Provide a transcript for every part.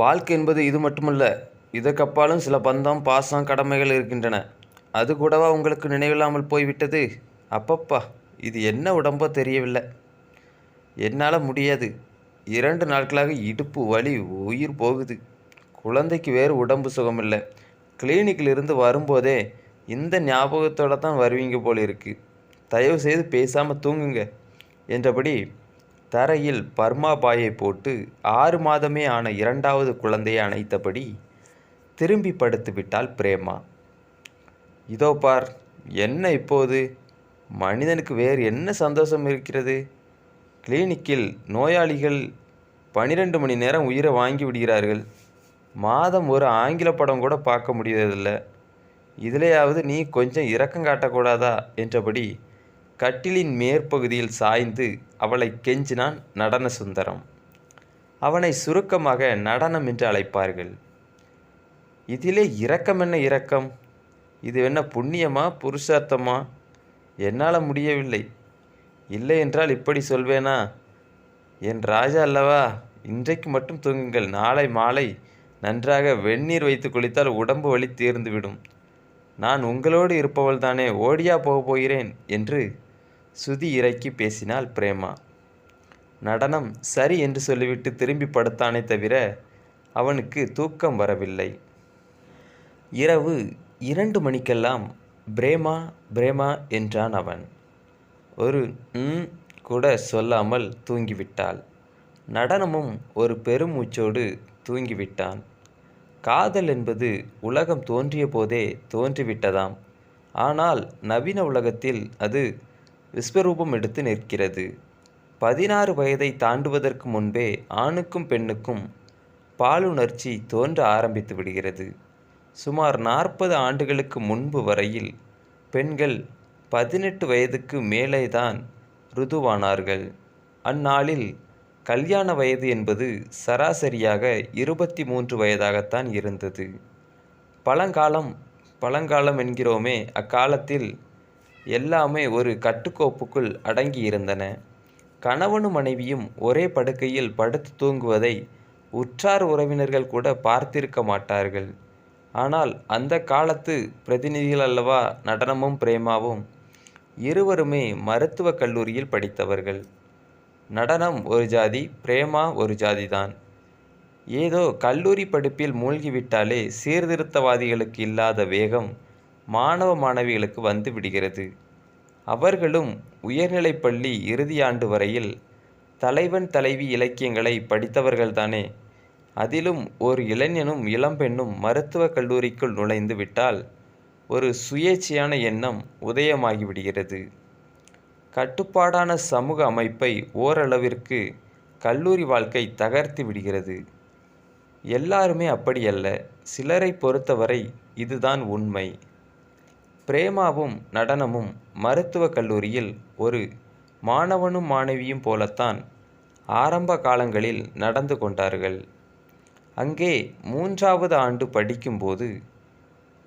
வாழ்க்கை என்பது இது மட்டுமல்ல இதற்கப்பாலும் சில பந்தம் பாசம் கடமைகள் இருக்கின்றன. அது கூடவா உங்களுக்கு நினைவில்லாமல் போய்விட்டது? அப்பப்பா இது என்ன உடம்போ தெரியவில்லை. என்னால் முடியாது. இரண்டு நாட்களாக இடுப்பு வலி உயிர் போகுது. குழந்தைக்கு வேறு உடம்பு சுகமில்லை. கிளினிக்கில் இருந்து வரும்போதே இந்த ஞாபகத்தோடு தான் வருவீங்க போல இருக்குது தயவு செய்து பேசாமல் தூங்குங்க என்றபடி தரையில் பர்மாபாயை போட்டு ஆறு மாதமே ஆன இரண்டாவது குழந்தையை அணைத்தபடி திரும்பி படுத்துவிட்டாள் பிரேமா. இதோ பார் என்ன இப்போது? மனிதனுக்கு வேறு என்ன சந்தோஷம் இருக்கிறது? கிளினிக்கில் நோயாளிகள் பன்னிரெண்டு மணி நேரம் உயிரை வாங்கி விடுகிறார்கள். மாதம் ஒரு ஆங்கில படம் கூட பார்க்க முடியறதில்லை இதிலேயாவது நீ கொஞ்சம் இரக்கம் காட்டக்கூடாதா? என்றபடி கட்டிலின் மேற்பகுதியில் சாய்ந்து அவளை கெஞ்சினான் நடன சுந்தரம். அவனை சுருக்கமாக நடனம் என்று அழைப்பார்கள். இதிலே இரக்கம் என்ன இரக்கம்? இது என்ன புண்ணியமா புருஷார்த்தமா? என்னால் முடியவில்லை. இல்லை என்றால் இப்படி சொல்வேனா? என் ராஜா அல்லவா? இன்றைக்கு மட்டும் தூங்குங்கள். நாளை மாலை நன்றாக வெந்நீர் வைத்து குளித்தால் உடம்பு வலி தீர்ந்துவிடும். நான் உங்களோடு இருப்பவள் தானே ஓடியா போகப் போகிறேன் என்று சுதி இறக்கி பேசினாள் பிரேமா. நடனம் சரி என்று சொல்லிவிட்டு திரும்பி படுத்தானே தவிர அவனுக்கு தூக்கம் வரவில்லை. இரவு இரண்டு மணிக்கெல்லாம் பிரேமா பிரேமா என்றான் அவன். ஒரு ம் கூட சொல்லாமல் தூங்கிவிட்டாள். நடனமும் ஒரு பெருமூச்சோடு தூங்கிவிட்டான். காதல் என்பது உலகம் தோன்றிய போதே தோன்றிவிட்டதாம். ஆனால் நவீன உலகத்தில் அது விஸ்வரூபம் எடுத்து நிற்கிறது. பதினாறு வயதை தாண்டுவதற்கு முன்பே ஆணுக்கும் பெண்ணுக்கும் பாலுணர்ச்சி தோன்ற ஆரம்பித்து விடுகிறது. சுமார் நாற்பது ஆண்டுகளுக்கு முன்பு வரையில் பெண்கள் பதினெட்டு வயதுக்கு மேலே தான் ருதுவானார்கள். அந்நாளில் கல்யாண வயது என்பது சராசரியாக இருபத்தி மூன்று வயதாகத்தான் இருந்தது. பழங்காலம் பழங்காலம் என்கிறோமே அக்காலத்தில் எல்லாமே ஒரு கட்டுக்கோப்புக்குள் அடங்கி இருந்தன கணவனும் மனைவியும் ஒரே படுக்கையில் படுத்து தூங்குவதை உற்றார் உறவினர்கள் கூட பார்த்திருக்க மாட்டார்கள். ஆனால் அந்த காலத்து பிரதிநிதிகள் அல்லவா நடனமும் பிரேமாவும் இருவருமே மருத்துவக் கல்லூரியில் படித்தவர்கள். நடனம் ஒரு ஜாதி பிரேமா ஒரு ஜாதிதான். ஏதோ கல்லூரி படிப்பில் மூழ்கிவிட்டாலே சீர்திருத்தவாதிகளுக்கு இல்லாத வேகம் மாணவ மாணவிகளுக்கு வந்து விடுகிறது. அவர்களும் உயர்நிலைப்பள்ளி இறுதியாண்டு வரையில் தலைவன் தலைவி இலக்கியங்களை படித்தவர்கள்தானே. அதிலும் ஒரு இளைஞனும் இளம்பெண்ணும் மருத்துவக் கல்லூரிக்குள் நுழைந்து விட்டால் ஒரு சுயேட்சையான எண்ணம் உதயமாகிவிடுகிறது கட்டுப்பாடான சமூக அமைப்பை ஓரளவிற்கு கல்லூரி வாழ்க்கை தகர்த்து விடுகிறது. எல்லாருமே அப்படியல்ல. சிலரை பொறுத்தவரை இதுதான் உண்மை. பிரேமாவும் நடனமும் மருத்துவக் கல்லூரியில் ஒரு மாணவனும் மாணவியும் போலத்தான் ஆரம்ப காலங்களில் நடந்து கொண்டார்கள். அங்கே மூன்றாவது ஆண்டு படிக்கும்போது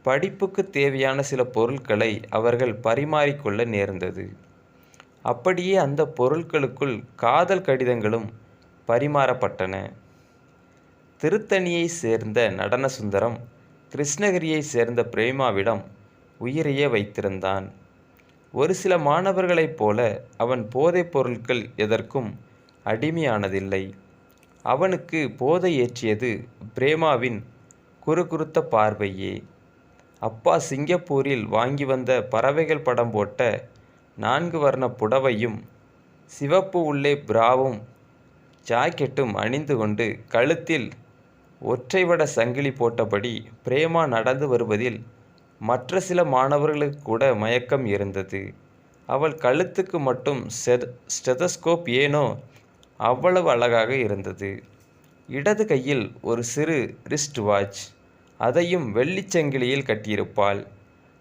படிப்புக்கு தேவையான சில பொருட்களை அவர்கள் பரிமாறிக்கொள்ள நேர்ந்தது. அப்படியே அந்த பொருட்களுக்குள் காதல் கடிதங்களும் பரிமாறப்பட்டன. திருத்தணியை சேர்ந்த நடன சுந்தரம் கிருஷ்ணகிரியை சேர்ந்த பிரேமாவிடம் உயிரையே வைத்திருந்தான். ஒரு சில மாணவர்களைப் போல அவன் போதைப் பொருட்கள் எதற்கும் அடிமையானதில்லை. அவனுக்கு போதை ஏற்றியது பிரேமாவின் குறுகுறுத்த பார்வையே. அப்பா சிங்கப்பூரில் வாங்கி வந்த பறவைகள் படம் போட்ட நான்கு வர்ண புடவையும் சிவப்பு உள்ளே பிராவும் ஜாக்கெட்டும் அணிந்து கொண்டு கழுத்தில் ஒற்றைவட சங்கிலி போட்டபடி பிரேமா நடந்து வருவதில் மற்ற சில மாணவர்களுக்கு கூட மயக்கம் இருந்தது. அவள் கழுத்துக்கு மட்டும் ஸ்டெத ஸ்டெதஸ்கோப் ஏனோ அவ்வளவு அழகாக இருந்தது. இடது கையில் ஒரு சிறு ரிஸ்ட் வாட்ச் அதையும் வெள்ளிச்சங்கிலியில் கட்டியிருப்பாள்.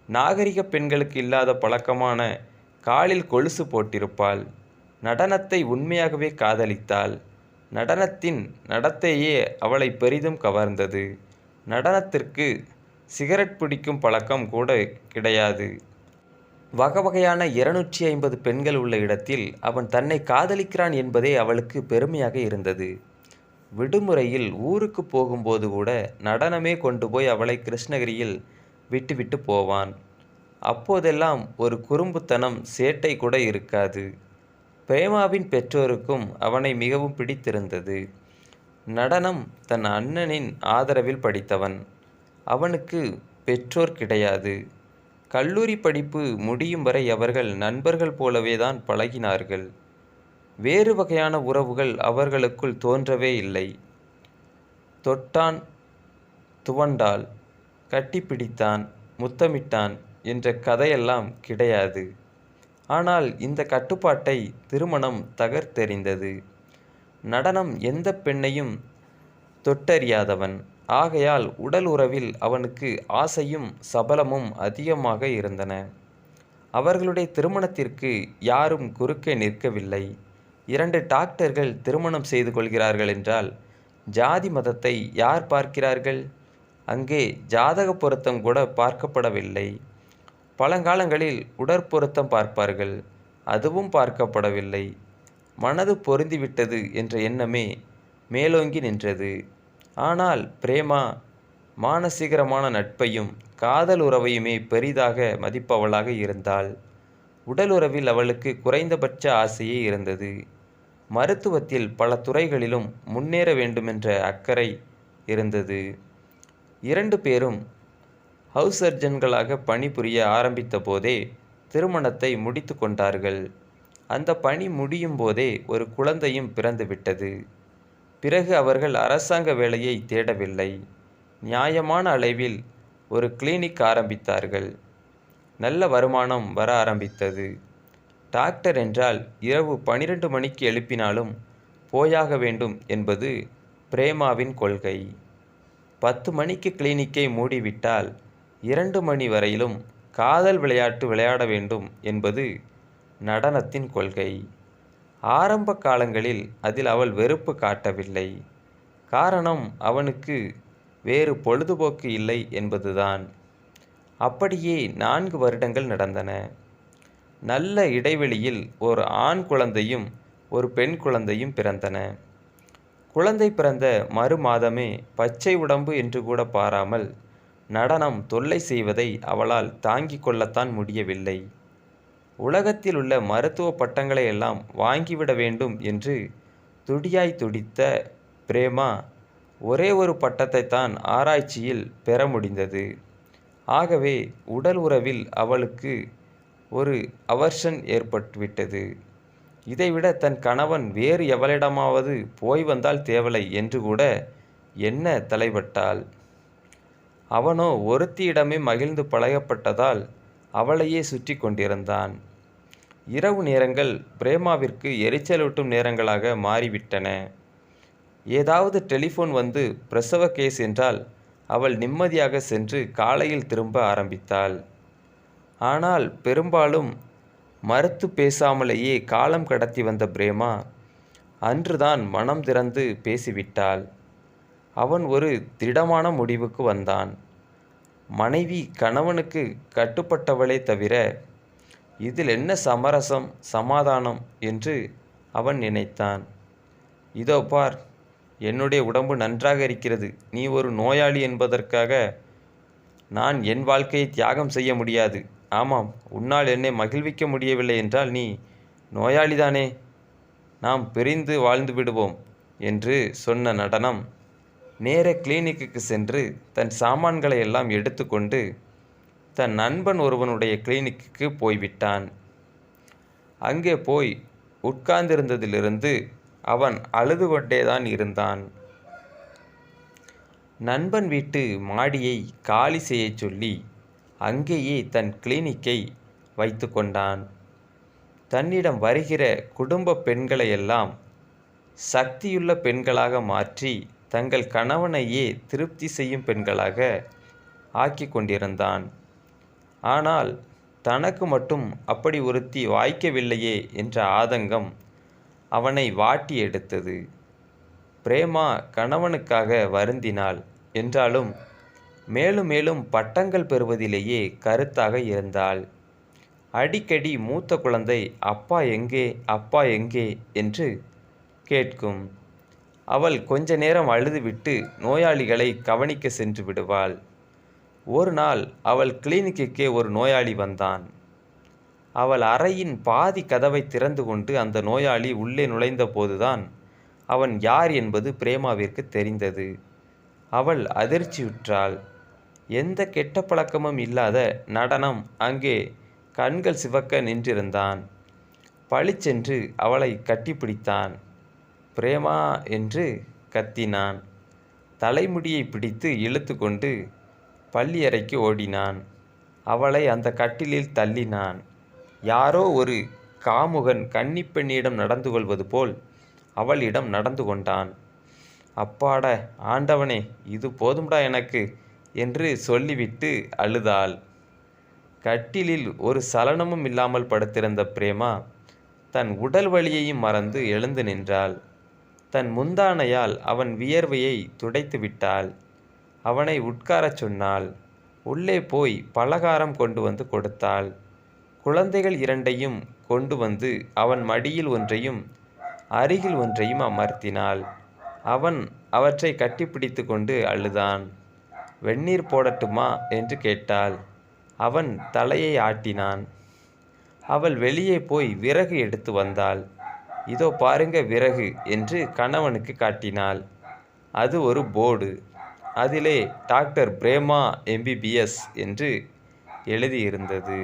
நாகரிக பெண்களுக்கு இல்லாத பழக்கமான காலில் கொலுசு போட்டிருப்பாள். நடனத்தை உண்மையாகவே காதலித்தாள். நடனத்தின் நடத்தையே அவளை பெரிதும் கவர்ந்தது. நடனத்திற்கு சிகரெட் பிடிக்கும் பழக்கம் கூட கிடையாது. வகை வகையான இருநூற்றி ஐம்பது பெண்கள் உள்ள இடத்தில் அவன் தன்னை காதலிக்கிறான் என்பதே அவளுக்கு பெருமையாக இருந்தது. விடுமுறையில் ஊருக்கு போகும்போது கூட நடனமே கொண்டு போய் அவளை கிருஷ்ணகிரியில் விட்டுவிட்டு போவான். அப்போதெல்லாம் ஒரு குறும்புத்தனம் சேட்டை கூட இருக்காது. பிரேமாவின் பெற்றோருக்கும் அவனை மிகவும் பிடித்திருந்தது. நடனம் தன் அண்ணனின் ஆதரவில் படித்தவன். அவனுக்கு பெற்றோர் கிடையாது. கல்லூரி படிப்பு முடியும் வரை அவர்கள் நண்பர்கள் போலவே தான் பழகினார்கள். வேறு வகையான உறவுகள் அவர்களுக்குள் தோன்றவே இல்லை. தொட்டான் துவண்டாள் கட்டிப்பிடித்தான் முத்தமிட்டான் என்ற கதையெல்லாம் கிடையாது. ஆனால் இந்த கட்டுப்பாட்டை திருமணம் தகர்த்தெறிந்தது. நடனம் எந்த பெண்ணையும் தொட்டறியாதவன். ஆகையால் உடல் உறவில் அவனுக்கு ஆசையும் சபலமும் அதிகமாக இருந்தன. அவர்களுடைய திருமணத்திற்கு யாரும் குறுக்கே நிற்கவில்லை. இரண்டு டாக்டர்கள் திருமணம் செய்து கொள்கிறார்கள் என்றால் ஜாதி மதத்தை யார் பார்க்கிறார்கள்? அங்கே ஜாதக பொருத்தம் கூட பார்க்கப்படவில்லை. பழங்காலங்களில் உடற்பொருத்தம் பார்ப்பார்கள் அதுவும் பார்க்கப்படவில்லை. மனது பொருந்திவிட்டது என்ற எண்ணமே மேலோங்கி நின்றது. ஆனால் பிரேமா மானசீகரமான நட்பையும் காதல் உறவையுமே பெரிதாக மதிப்பவளாக இருந்தாள். உடல் உறவில் அவளுக்கு குறைந்தபட்ச ஆசையே இருந்தது. மருத்துவத்தில் பல துறைகளிலும் முன்னேற வேண்டுமென்ற அக்கறை இருந்தது. இரண்டு பேரும் ஹவுஸ் சர்ஜன்களாக பணிபுரிய ஆரம்பித்த போதே திருமணத்தை முடித்து கொண்டார்கள். அந்த பணி முடியும் போதே ஒரு குழந்தையும் பிறந்துவிட்டது. பிறகு அவர்கள் அரசாங்க வேலையை தேடவில்லை. நியாயமான அளவில் ஒரு கிளினிக் ஆரம்பித்தார்கள். நல்ல வருமானம் வர ஆரம்பித்தது. டாக்டர் என்றால் இரவு பனிரெண்டு மணிக்கு எழுப்பினாலும் போயாக வேண்டும் என்பது பிரேமாவின் கொள்கை. பத்து மணிக்கு கிளினிக்கை மூடிவிட்டால் இரண்டு மணி வரையிலும் காதல் விளையாட்டு விளையாட வேண்டும் என்பது நடனத்தின் கொள்கை. ஆரம்ப காலங்களில் அதில் அவள் வெறுப்பு காட்டவில்லை. காரணம் அவனுக்கு வேறு பொழுதுபோக்கு இல்லை என்பதுதான். அப்படியே நான்கு வருடங்கள் நடந்தன. நல்ல இடைவெளியில் ஒரு ஆண் குழந்தையும் ஒரு பெண் குழந்தையும் பிறந்தன. குழந்தை பிறந்த மறு மாதமே பச்சை உடம்பு என்று கூட பாராமல் நடனம் தொல்லை செய்வதை அவளால் தாங்கிக் கொள்ளத்தான் முடியவில்லை. உலகத்தில் உள்ள மருத்துவ பட்டங்களை எல்லாம் வாங்கிவிட வேண்டும் என்று துடியாய் துடித்த பிரேமா ஒரே ஒரு பட்டத்தை தான் ஆராய்ச்சியில் பெற முடிந்தது. ஆகவே உடல் உறவில் அவளுக்கு ஒரு அவர்ஷன் ஏற்பட்டுவிட்டது. இதைவிட தன் கணவன் வேறு எவளிடமாவது போய் வந்தால் தேவலை என்று கூட என்ன தலைப்பட்டாள் அவனோ ஒருத்தியிடமே மகிழ்ந்து பழகப்பட்டதால் அவளையே சுற்றி கொண்டிருந்தான். இரவு நேரங்கள் பிரேமாவிற்கு எரிச்சலூட்டும் நேரங்களாக மாறிவிட்டன. ஏதாவது டெலிஃபோன் வந்து பிரசவ கேஸ் என்றால் அவள் நிம்மதியாக சென்று காலையில் திரும்ப ஆரம்பித்தாள். ஆனால் பெரும்பாலும் மறுத்து பேசாமலேயே காலம் கடத்தி வந்த பிரேமா அன்றுதான் மனம் திறந்து பேசிவிட்டாள். அவன் ஒரு திடமான முடிவுக்கு வந்தான். மனைவி கணவனுக்கு கட்டுப்பட்டவளே தவிர இதில் என்ன சமரசம் சமாதானம் என்று அவன் நினைத்தான். இதோ பார் என்னுடைய உடம்பு நன்றாக இருக்கிறது. நீ ஒரு நோயாளி என்பதற்காக நான் என் வாழ்க்கையை தியாகம் செய்ய முடியாது. ஆமாம் உன்னால் என்னை மகிழ்விக்க முடியவில்லை என்றால் நீ நோயாளிதானே? நாம் பிரிந்து வாழ்ந்து விடுவோம் என்று சொன்ன நடனம் நேர கிளினிக்குக்கு சென்று தன் சாமான்களை எல்லாம் எடுத்துக்கொண்டு தன் நண்பன் ஒருவனுடைய கிளினிக்கு போய்விட்டான். அங்கே போய் உட்கார்ந்திருந்ததிலிருந்து அவன் அழுது கொண்டேதான் இருந்தான். நண்பன் வீட்டு மாடியை காலி செய்யச் சொல்லி அங்கேயே தன் கிளினிக்கை வைத்து கொண்டான். தன்னிடம் வருகிற குடும்ப பெண்களையெல்லாம் சக்தியுள்ள பெண்களாக மாற்றி தங்கள் கணவனையே திருப்தி செய்யும் பெண்களாக ஆக்கி கொண்டிருந்தான். ஆனால் தனக்கு மட்டும் அப்படி ஒருத்தி வாய்க்கவில்லையே என்ற ஆதங்கம் அவனை வாட்டி எடுத்தது. பிரேமா கணவனுக்காக வருந்தினாள் என்றாலும் மேலும் மேலும் பட்டங்கள் பெறுவதிலேயே கருத்தாக இருந்தாள். அடிக்கடி மூத்த குழந்தை அப்பா எங்கே? அப்பா எங்கே? என்று கேட்கும். அவள் கொஞ்ச நேரம் அழுதுவிட்டு நோயாளிகளை கவனிக்க சென்று விடுவாள். ஒரு நாள் அவள் கிளினிக்குக்கே ஒரு நோயாளி வந்தான். அவள் அறையின் பாதி கதவை திறந்து கொண்டு அந்த நோயாளி உள்ளே நுழைந்த போதுதான் அவன் யார் என்பது பிரேமாவிற்கு தெரிந்தது. அவள் அதிர்ச்சியுற்றாள் எந்த கெட்ட பழக்கமும் இல்லாத நடனம் அங்கே கண்கள் சிவக்க நின்றிருந்தான். பளிச்சென்று அவளை கட்டிப்பிடித்தான். பிரேமா என்று கத்தினான். தலைமுடியை பிடித்து இழுத்து கொண்டு பள்ளியறைக்கு ஓடினான். அவளை அந்த கட்டிலில் தள்ளினான். யாரோ ஒரு காமுகன் கன்னிப்பெண்ணிடம் நடந்து கொள்வது போல் அவளிடம் நடந்து கொண்டான். அப்பாட ஆண்டவனே இது போதும்டா எனக்கு என்று சொல்லிவிட்டு அழுதாள். கட்டிலில் ஒரு சலனமும் இல்லாமல் படுத்திருந்த பிரேமா தன் உடல் வலியையும் மறந்து எழுந்து நின்றாள். தன் முந்தானையால் அவன் வியர்வையை துடைத்து விட்டாள் அவனை உட்காரச் சொன்னாள். உள்ளே போய் பலகாரம் கொண்டு வந்து கொடுத்தாள். குழந்தைகள் இரண்டையும் கொண்டு வந்து அவன் மடியில் ஒன்றையும் அருகில் ஒன்றையும் அமர்த்தினாள். அவன் அவற்றை கட்டிப்பிடித்து கொண்டு அழுதான். வெந்நீர் போடட்டுமா? என்று கேட்டாள். அவன் தலையை ஆட்டினான். அவள் வெளியே போய் விறகு எடுத்து வந்தாள். இதோ பாருங்க விறகு என்று கணவனுக்கு காட்டினாள். அது ஒரு போர்டு. அதிலே டாக்டர் பிரேமா எம்பிபிஎஸ் என்று எழுதியிருந்தது.